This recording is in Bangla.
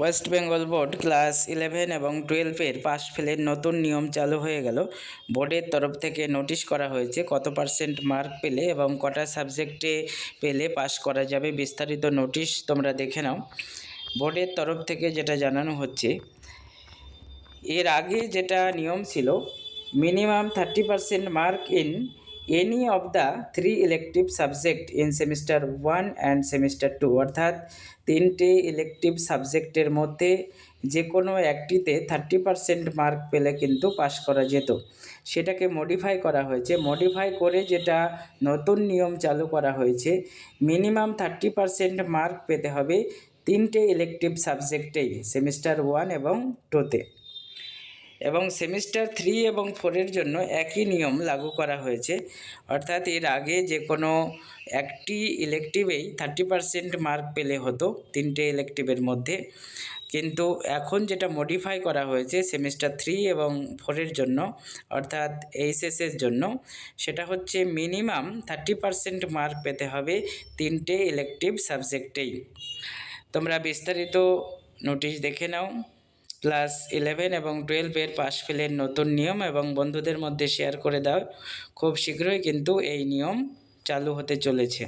West Bengal board class eleven এবং টুয়েলভের পাস ফেলের নতুন নিয়ম চালু হয়ে গেল। বোর্ডের তরফ থেকে নোটিশ করা হয়েছে কত পার্সেন্ট মার্ক পেলে এবং কটা সাবজেক্টে পেলে পাস করা যাবে। বিস্তারিত নোটিশ তোমরা দেখে নাও। বোর্ডের তরফ থেকে যেটা জানানো হচ্ছে, এর আগে যেটা নিয়ম ছিল, minimum thirty percent mark in any of the three elective subject in semester one and semester two অর্থাৎ তিনটে ইলেকটিভ সাবজেক্টের মধ্যে যে কোনো একটিতে থার্টি পার্সেন্ট মার্ক পেলে কিন্তু পাস করা যেত। সেটাকে মডিফাই করা হয়েছে। মডিফাই করে যেটা নতুন নিয়ম চালু করা হয়েছে মিনিমাম থার্টি পার্সেন্ট মার্ক পেতে হবে তিনটে ইলেকটিভ সাবজেক্টেই সেমিস্টার ওয়ান এবং টুতে এবং সেমিস্টার থ্রি এবং ফোরের জন্য একই নিয়ম লাগু করা হয়েছে। অর্থাৎ এর আগে যে কোনো একটি ইলেকটিভেই থার্টি পারসেন্ট মার্ক পেলে হতো তিনটে ইলেকটিভের মধ্যে। কিন্তু এখন যেটা মডিফাই করা হয়েছে সেমিস্টার থ্রি এবং ফোরের জন্য, অর্থাৎ এইচএসের জন্য, সেটা হচ্ছে মিনিমাম থার্টি পারসেন্ট মার্ক পেতে হবে তিনটে ইলেকটিভ সাবজেক্টেই তোমরা বিস্তারিত নোটিশ দেখে নাও। ক্লাস ইলেভেন এবং টুয়েলভের পাশ ফেলের নতুন নিয়ম এবং বন্ধুদের মধ্যে শেয়ার করে দাও। খুব শীঘ্রই কিন্তু এই নিয়ম চালু হতে চলেছে।